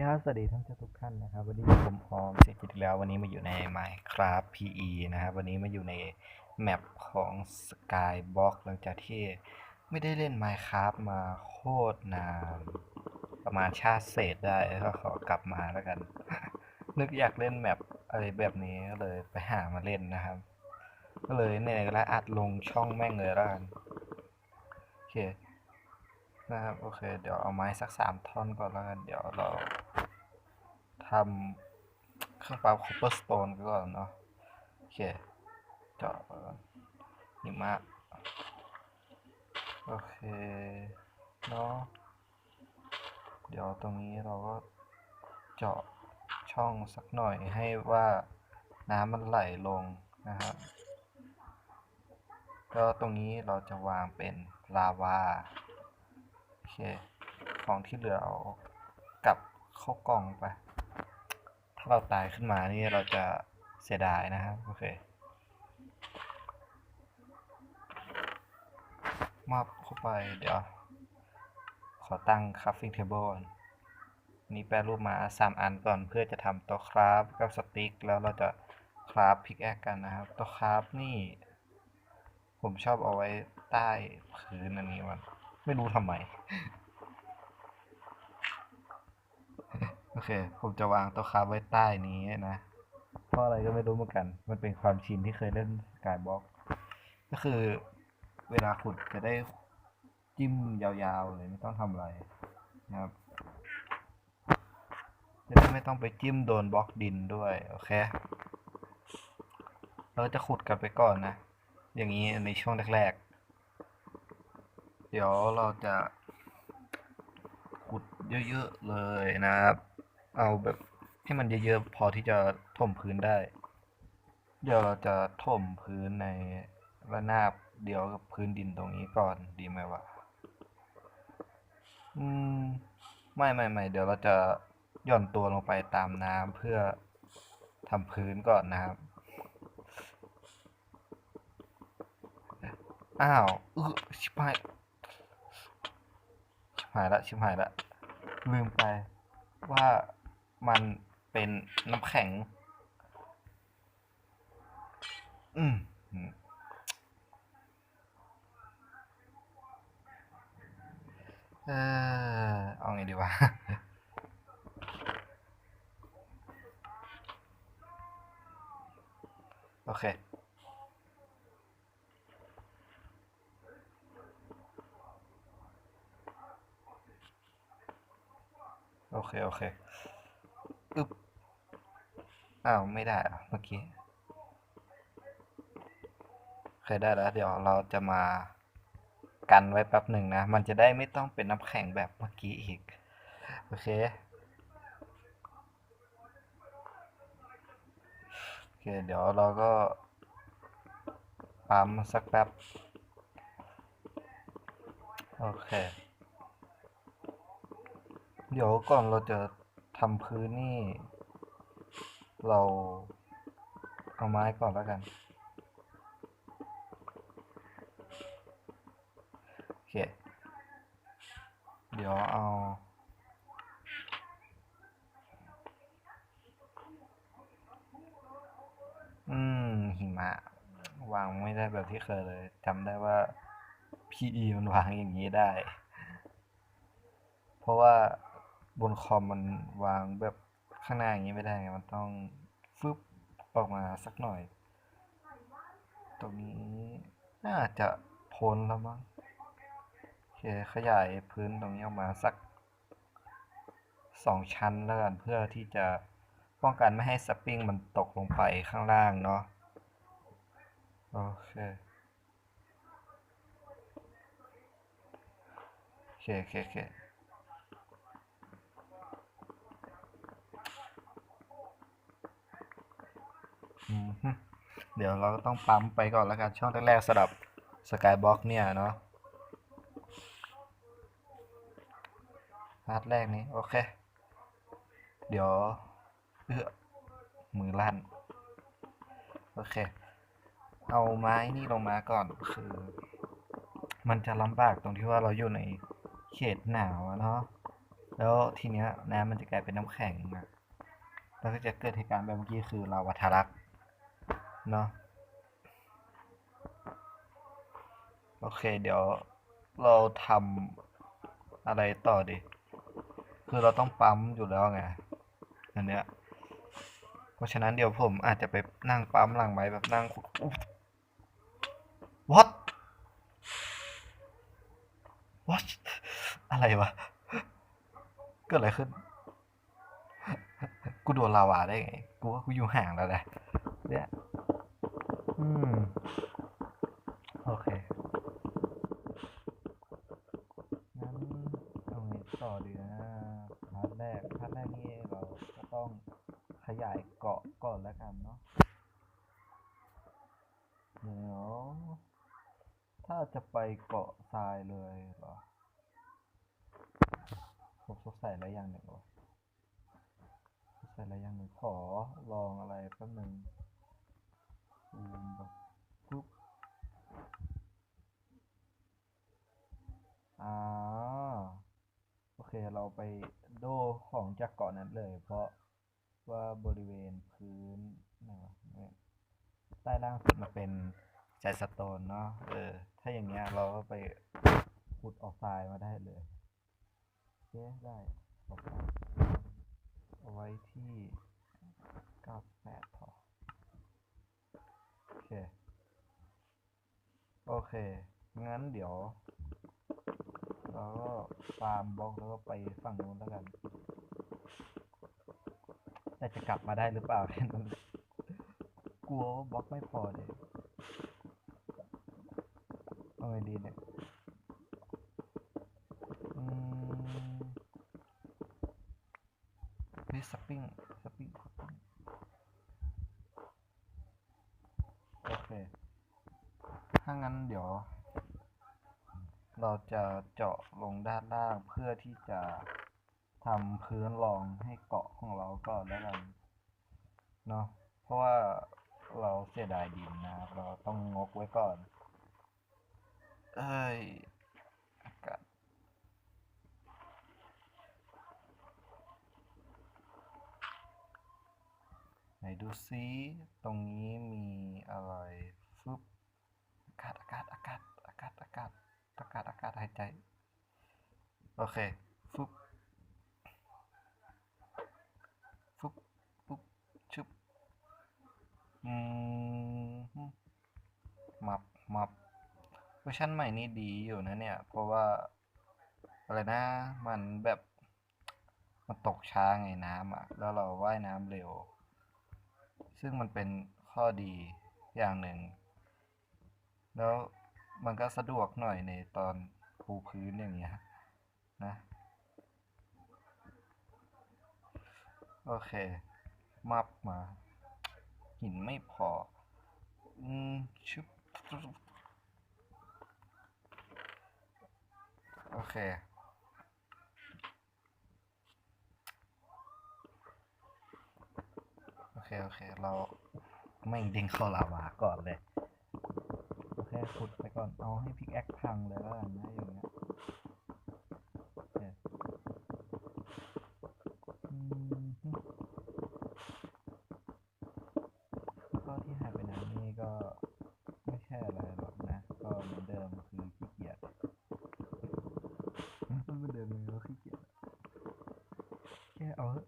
ครับสวัสดีท่านทุกท่านนะครับ วันนี้ผมออมเสร็จจิตแล้ว วันนี้มาอยู่ใน Minecraft PE นะครับ วันนี้มาอยู่ในแมปของ Skybox หลังจากที่ไม่ได้เล่น Minecraft มาโคตรนานประมาณชาติเศษได้ก็ขอกลับมาแล้วกัน นึกอยากเล่นแมปอะไรแบบนี้ก็เลยไปหามาเล่นนะครับ ก็เลยเนี่ยก็แล้วอัดลงช่องแม่งเลยแล้วกันโอเค นะครับโอเค เดี๋ยวเอาไม้สักสามท่อนก่อนแล้วกัน เดี๋ยวเราทำเครื่องปั๊มคอปเปอร์สโตนก่อนเนาะโอเคเจาะก่อนหิมะโอเคเนาะเดี๋ยวตรงนี้เราก็เจาะช่องสักหน่อยให้ว่าน้ำมันไหลลงนะครับก็ตรงนี้เราจะวางเป็นลาวา เค ของที่เหลือเอากลับเข้ากล่องไป ถ้าเราตายขึ้นมานี่เราจะเสียดายนะครับ โอเคมอบเข้าไปเดี๋ยว ขอตั้ง crafting table ก่อนนี่แปรรูปมาสามอันก่อนเพื่อจะทำต๊ะคราฟกับสติ๊กแล้วเราจะคราฟพิกแอคกันนะครับต๊ะคราฟนี่ ผมชอบเอาไว้ใต้พื้นอันนี้มัน ไม่รู้ทำไม โอเค ผมจะวางต๊ะคราไว้ใต้นี้นะ เพราะอะไรก็ไม่รู้เหมือนกัน มันเป็นความชินที่เคยเล่นสกายบ็อกก็คือเวลาขุดจะได้จิ้มยาวๆเลยไม่ต้องทำอะไรนะครับจะได้ไม่ต้องไปจิ้มโดนบล็อกดินด้วย โอเค เราจะขุดกันไปก่อนนะ อย่างนี้ในช่วงแรกๆ เดี๋ยวเราจะขุดเยอะๆเลยนะครับ เอาแบบให้มันเยอะๆพอที่จะถมพื้นได้ เดี๋ยวเราจะถมพื้นในระนาบเดียวกับพื้นดินตรงนี้ก่อนดีไหมวะ อืม ไม่ไม่ไม่เดี๋ยวเราจะหย่อนตัวลงไปตามน้ำเพื่อทำพื้นก่อนนะครับ อ้าวเออชิบหาย หายละชิบหายละ ลืมไปว่ามันเป็นน้ำแข็ง อืมอืมเออเอาไงดีวะ โอเค โอเค โอเคอึ๊บอ้าว ไม่ได้อเมื่อกี้เคยได้แล้ว เดี๋ยวเราจะมากันไว้แป๊บหนึ่งนะ มันจะได้ไม่ต้องเป็นน้ำแข็งแบบเมื่อกี้อีก โอเค โอเค เดี๋ยวเราก็ปั๊มสักแป๊บ โอเค เดี๋ยวก่อนเราจะทำพื้นนี่ เราเอาไม้ก่อนแล้วกัน โอเค เดี๋ยวเอาอืมหิมะ วางไม่ได้แบบที่เคยเลยจำได้ว่า PE มันวางอย่างนี้ได้ เพราะว่า บนคอมมันวางแบบข้างหน้าอย่างนี้ไม่ได้ไงมันต้องฟึบออกมาสักหน่อย ตรงนี้น่าจะพ้นแล้วมั้งโอเคขยายพื้นตรงนี้ออกมาสักสองชั้นแล้วกันเพื่อที่จะป้องกันไม่ให้สปริงมันตกลงไปข้างล่างเนาะโอเคโอเคโอเคโอเค อืมฮึเดี๋ยวเราก็ต้องปั๊มไปก่อนแล้วกันช่วงแรกๆสำหรับสกายบ็อกเนี่ยเนาะพาร์ทแรกนี้ โอเค เดี๋ยวเอื้อมือลั่น โอเค เอาไม้นี่ลงมาก่อนคือ มันจะลำบากตรงที่ว่าเราอยู่ในเขตหนาวอะเนาะแล้วทีเนี้ยน้ำมันจะกลายเป็นน้ำแข็งนะแล้วก็จะเกิดเหตุการณ์แบบเมื่อกี้คือลาวาทะลัก เนาะโอเค เดี๋ยวเราทำอะไรต่อดี คือเราต้องปั๊มอยู่แล้วไงอันเนี้ย เพราะฉะนั้นเดี๋ยวผมอาจจะไปนั่งปั๊มหลังไม้แบบนั่งขุดอุ๊ย what what อะไรวะ เกิดอะไรขึ้น กูโดนลาวาได้ไง กูว่ากูอยู่ห่างแล้วแหละเนี่ย อืม โอเค งั้นเอาไงต่อดีนะพาร์ทแรกพาร์ทแรกนี่เราก็ต้องขยายเกาะก่อนแล้วกันเนาะ เดี๋ยว ถ้าจะไปเกาะทรายเลยเหรอผมสงสัยอะไรอย่างหนึ่งวะสงสัยอะไรอย่างหนึ่งขอลองอะไรแป๊บหนึง บบปุ๊บอ่าโอเคเราไปโดของจากเกาะนั้นเลย เพราะว่าบริเวณพื้นนะเนี่ยใต้ล่างสุดมันเป็นแซนสโตนเนาะเออ ถ้าอย่างเงี้ยเราก็ไปขุดออกทรายมาได้เลยโอเคได้เอาไว้ที่98พอโอเค โอเค งั้นเดี๋ยว เราก็ฟาร์มบล็อกแล้วก็ไปฝั่งนู้นแล้วกันแต่จะกลับมาได้หรือเปล่าแค่นั้นกลัวว่าบล็อกไม่พอเลยเอาไงดีเนี่ยอืมเฮ้ยสปริงสปริงสปริงโอเค ถ้างั้นเดี๋ยว เราจะเจาะลงด้านล่างเพื่อที่จะทำพื้นรองให้เกาะของเราก่อนแล้วกันเนาะเพราะว่าเราเสียดายดินนะครับเราต้องงกไว้ก่อน เอ้ยอากาศไหนดูซิ ตรงนี้มีอะไรากาศอากาศอากาศอากาศอากาศอากาศอากาศหายใจ โอเคฟึบฟึบปุ๊บชึบอืมมับมับเวอร์ชันใหม่นี่ดีอยู่นะเนี่ย เพราะว่า อะไรนะ มันแบบมันตกช้าไงน้ำอะ แล้วเราว่ายน้ำเร็ว ซึ่งมันเป็นข้อดีอย่างหนึ่ง แล้วมันก็สะดวกหน่อยในตอนปูพื้นอย่างเงี้ยนะโอเค มับมา หินไม่พอ อืมชุบโอเค โอเค โอเค เราไม่งดิ่งเข้าลาวาก่อนเลย ขุดไปก่อน เอาให้พิกแอคพังเลยแล้วกันนะอย่างเงี้ยแล้วก็ที่หายไปนั้นนี่ก็ไม่ใช่อะไรหรอกนะ ก็เหมือนเดิมคือขี้เกียจมันเหมือนเดิมเลยว่าขี้เกียจแค่เอาเถอะ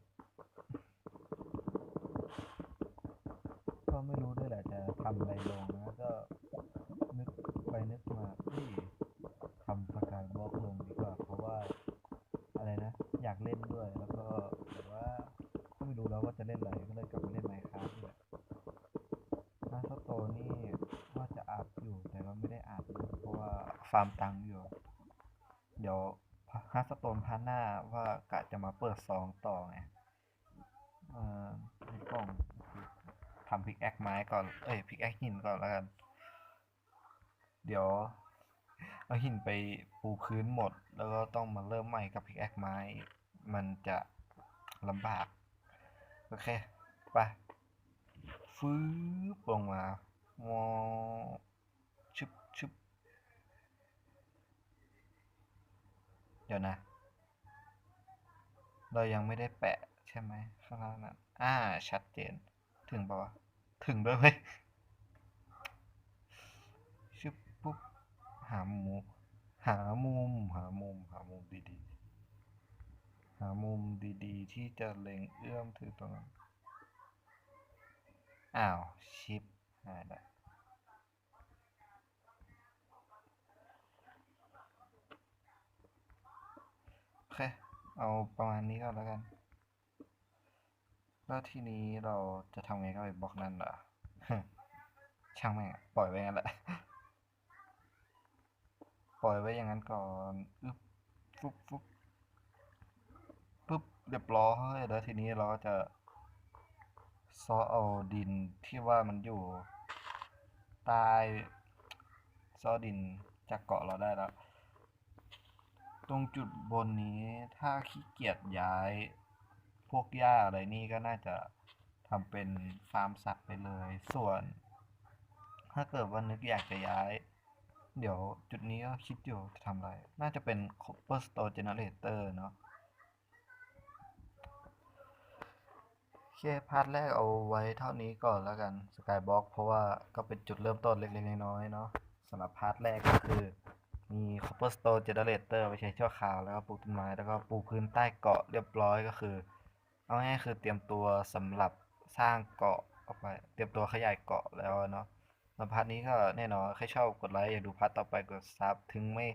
นด้วย แล้วก็แต่ว่าก็ไม่รู้แล้วว่าจะเล่นอะไรก็เลยกลับมาเล่นไมค์ครับเนี่แหละนาโตนี่ว่าจะอัพอยู่แต่ว่าไม่ได้อัพเพราะว่าฟาร์มตังค์อยู่ เดี๋ยวฮาร์สโตนพาร์ทหน้าว่ากะจะมาเปิดซองต่อไงเอ่อในกล่องทำพิกแอคไม้ก่อน เอ้ยพิกแอคหินก่อนแล้วกัน เดี๋ยวเอาหินไปปูพื้นหมด แล้วก็ต้องมาเริ่มใหม่กับพิกแอคไม้ มันจะลำบาก โอเค ไป ฟื้บลงมาวอชึบชึบเดี๋ยวนะ เรายังไม่ได้แปะใช่ไหมข้างล่างนั้นอ่า ชัดเจน ถึงปะวะ ถึงด้วยเว้ยชึบปุ๊บ หามุมหามุม หามุม หามุมดีๆามุมดีๆ ที่จะเล็งเอื้อมถึงตรงนั้น อ้าว ชิปหายละโอเค เอาประมาณนี้ก่อนแล้วกัน แล้วทีนี้เราจะทำไงกับไอ้บล็อกนั่นเหรอ ช่างแม่งปล่อยไว้งั้นแหละ ปล่อยไว้อย่างนั้นก่อน อึ๊บฟุ๊บฟุ๊บ เรียบร้อยแล้วทีนี้เราก็จะซอเอาดินที่ว่ามันอยู่ใต้ซอดินจากเกาะเราได้แล้ว ตรงจุดบนนี้ถ้าขี้เกียจย้ายพวกหญ้าอะไรนี่ก็น่าจะทำเป็นฟาร์มสัตว์ไปเลย ส่วน ถ้าเกิดว่านึกอยากจะย้าย เดี๋ยวจุดนี้ก็คิดอยู่จะทำอะไร น่าจะเป็น copper store generator เนาะโอเคพาร์ทแรกเอาไว้เท่านี้ก่อนแล้วกัน Skyblock เพราะว่าก็เป็นจุดเริ่มต้นเล็กๆน้อยๆเนาะสำหรับพาร์ทแรกก็คือ มี copper store generator ไว้ใช้ชั่วคราวแล้วก็ปลูกต้นไม้แล้วก็ปูพื้นใต้เกาะเรียบร้อยก็คือ เอาง่ายๆคือเตรียมตัวสำหรับสร้างเกาะออกไป เตรียมตัวขยายเกาะแล้วเนาะสำหรับพาร์ทนี้ก็แน่นอนใครชอบกดไลค์อยากดูพาร์ทต่อไปกดซับถึงไม่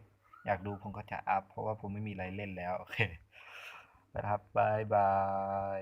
อยากดูผมก็จะอัพเพราะว่าผมไม่มีอะไรเล่นแล้วโอเคไปครับบายบาย